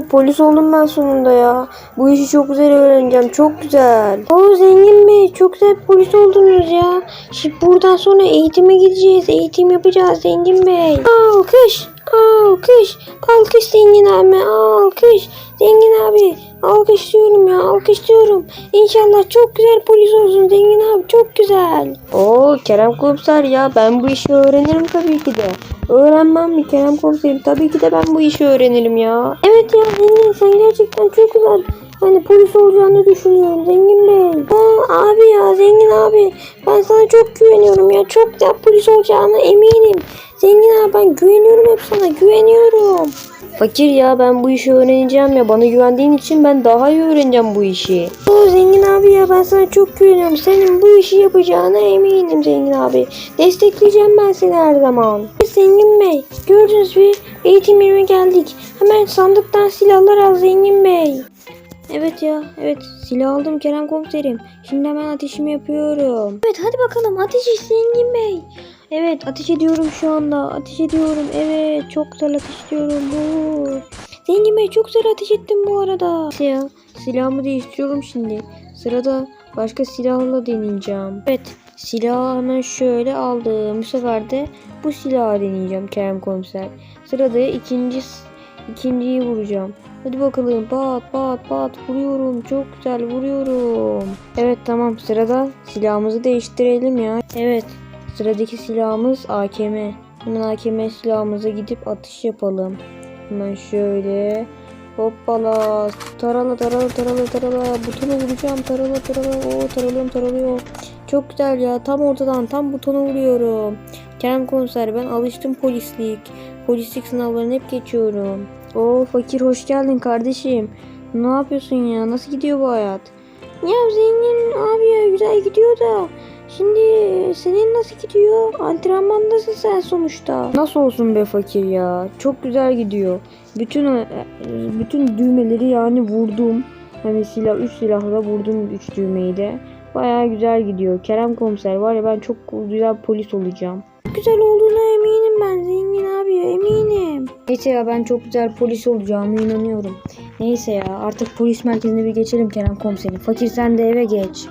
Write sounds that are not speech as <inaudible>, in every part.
Polis oldum ben sonunda ya. Bu işi çok güzel öğreneceğim. Çok güzel. Oo zengin bey çok güzel polis oldunuz ya. Şimdi buradan sonra eğitime gideceğiz. Eğitim yapacağız zengin bey. Alkış. Alkış. Alkış zengin abi. Alkış. Zengin abi. Alkışlıyorum ya. Alkışlıyorum. İnşallah çok güzel polis olsun zengin abi. Çok güzel. Oo Kerem komiser ya. Ben bu işi öğrenirim tabii ki de. Öğrenmem mi Kerem komiserim? Tabii ki de ben bu işi öğrenirim ya. Evet ya zengin sen gerçekten çok güzel. Hani polis olacağını düşünüyorum zengin bey. Aa, abi ya zengin abi. Ben sana çok güveniyorum ya. Çok güzel polis olacağına eminim. Zengin abi ben güveniyorum hep sana güveniyorum. Fakir ya ben bu işi öğreneceğim ya. Bana güvendiğin için ben daha iyi öğreneceğim bu işi. Oo zengin abi ya ben sana çok güveniyorum. Senin bu işi yapacağına eminim zengin abi. Destekleyeceğim ben seni her zaman. Zengin bey gördünüz mü eğitim yerine geldik. Hemen sandıktan silahlar al zengin bey. Evet ya evet silah aldım Kerem komiserim. Şimdi hemen ateşimi yapıyorum. Evet hadi bakalım ateş et zengin bey. Evet ateş ediyorum şu anda. Ateş ediyorum. Evet çok güzel ateş ediyorum. Bu. Zengin Bey çok güzel ateş ettim bu arada. Ya, silahımı değiştiriyorum şimdi. Sırada başka silahla deneyeceğim. Evet silahı hemen şöyle aldım. Bu sefer de bu silahı deneyeceğim Kerem Komiser. Sırada ikinci ikinciyi vuracağım. Hadi bakalım pat pat pat vuruyorum. Çok güzel vuruyorum. Evet tamam sırada silahımızı değiştirelim ya. Evet Sıradaki silahımız AKM. Hemen AKM silahımıza gidip atış yapalım. Hemen şöyle. Hoppala. Tarala tarala tarala tarala. Butonu vuracağım. Tarala tarala. Oo taralıyorum taralıyor. Çok güzel ya. Tam ortadan tam butonu vuruyorum. Kerem komiser ben alıştım polislik. Polislik sınavlarını hep geçiyorum. Oo fakir hoş geldin kardeşim. Ne yapıyorsun ya? Nasıl gidiyor bu hayat? Ya zengin abi ya güzel gidiyor da. Şimdi senin nasıl gidiyor? Antrenmandasın sen sonuçta. Nasıl olsun be fakir ya? Çok güzel gidiyor. Bütün bütün düğmeleri yani vurdum. Hani silah, üç silahla vurdum üç düğmeyi de. Baya güzel gidiyor. Kerem komiser var ya ben çok güzel polis olacağım. Güzel olduğuna eminim ben zengin abi ya eminim. Neyse ya ben çok güzel polis olacağıma inanıyorum. Neyse ya artık polis merkezine bir geçelim Kerem komiserim. Fakir sen de eve geç.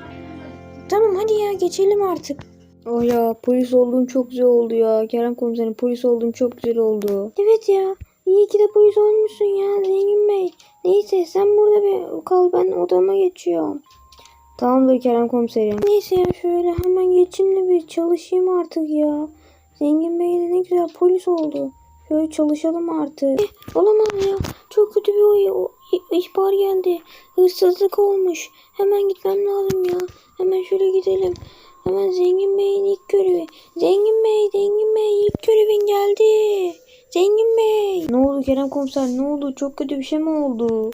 Tamam hadi ya geçelim artık. Oh ya polis olduğum çok güzel oldu ya. Kerem komiserim polis olduğum çok güzel oldu. Evet ya. İyi ki de polis olmuşsun ya Zengin Bey. Neyse sen burada bir kal ben odama geçiyorum. Tamamdır Kerem komiserim. Neyse ya şöyle hemen geçeyim de bir çalışayım artık ya. Zengin Bey de ne güzel polis oldu. Şöyle çalışalım artık. Eh, olamaz ya. Çok kötü bir oy, o, ihbar geldi. Hırsızlık olmuş. Hemen gitmem lazım ya. Hemen şöyle gidelim. Hemen Zengin Bey'in ilk görevi. Zengin Bey, Zengin Bey ilk görevin geldi. Zengin Bey. Ne oldu Kerem Komiser ne oldu? Çok kötü bir şey mi oldu?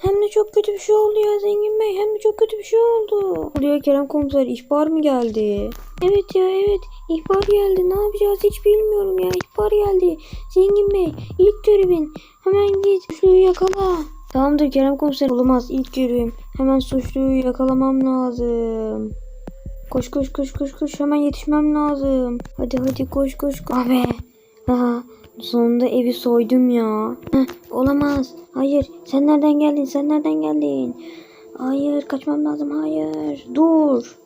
Hem de çok kötü bir şey oldu ya Zengin Bey. Hem de çok kötü bir şey oldu. Oluyor Kerem Komiser ihbar mı geldi? Evet ya evet. ihbar geldi. Ne yapacağız hiç bilmiyorum ya. İhbar geldi. Zengin Bey ilk görevin. Hemen git suçluyu yakala. Tamamdır Kerem Komiser. Olamaz ilk görevim. Hemen suçluyu yakalamam lazım. Koş koş koş koş koş hemen yetişmem lazım. Hadi hadi koş koş. Abi. Aha, sonunda evi soydum ya. Heh, olamaz. Hayır. Sen nereden geldin? Sen nereden geldin? Hayır kaçmam lazım. Hayır. Dur.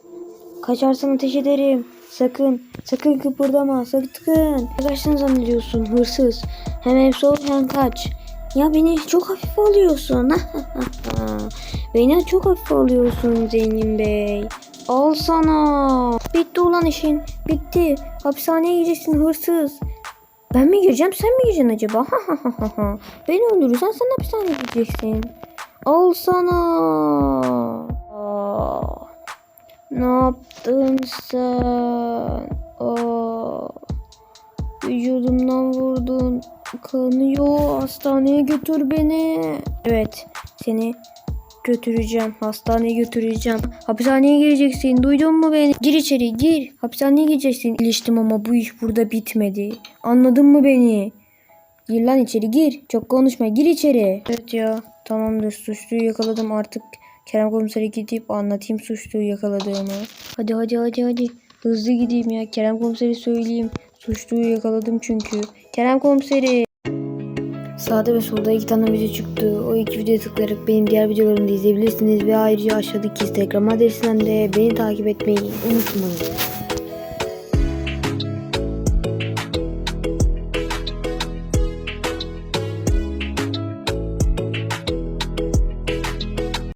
Kaçarsan ateş ederim. Sakın. Sakın kıpırdama. Sakın. Kaçtın zannediyorsun hırsız. Hem ev soy hem kaç. Ya beni çok hafif alıyorsun. <laughs> beni çok hafif alıyorsun Zengin Bey. Al sana. Bitti ulan işin. Bitti. Hapishaneye gideceksin hırsız. Ben mi gireceğim sen mi gireceksin acaba? Beni öldürürsen sen hapishaneye gideceksin. Al sana. Aa, ne yaptın sen? Aa, vücudumdan vurdun. Kanıyor. Hastaneye götür beni. Evet. Seni götüreceğim. Hastaneye götüreceğim. Hapishaneye gireceksin. Duydun mu beni? Gir içeri gir. Hapishaneye gireceksin. İliştim ama bu iş burada bitmedi. Anladın mı beni? Gir lan içeri gir. Çok konuşma. Gir içeri. Evet ya. Tamamdır. Suçluyu yakaladım artık. Kerem komisere gidip anlatayım suçluyu yakaladığımı. Hadi hadi hadi hadi. Hızlı gideyim ya. Kerem komiseri söyleyeyim. Suçluyu yakaladım çünkü. Kerem komiseri. Sağda ve solda iki tane video çıktı. O iki videoya tıklayarak benim diğer videolarımı da izleyebilirsiniz. Ve ayrıca aşağıdaki Instagram adresinden de beni takip etmeyi unutmayın.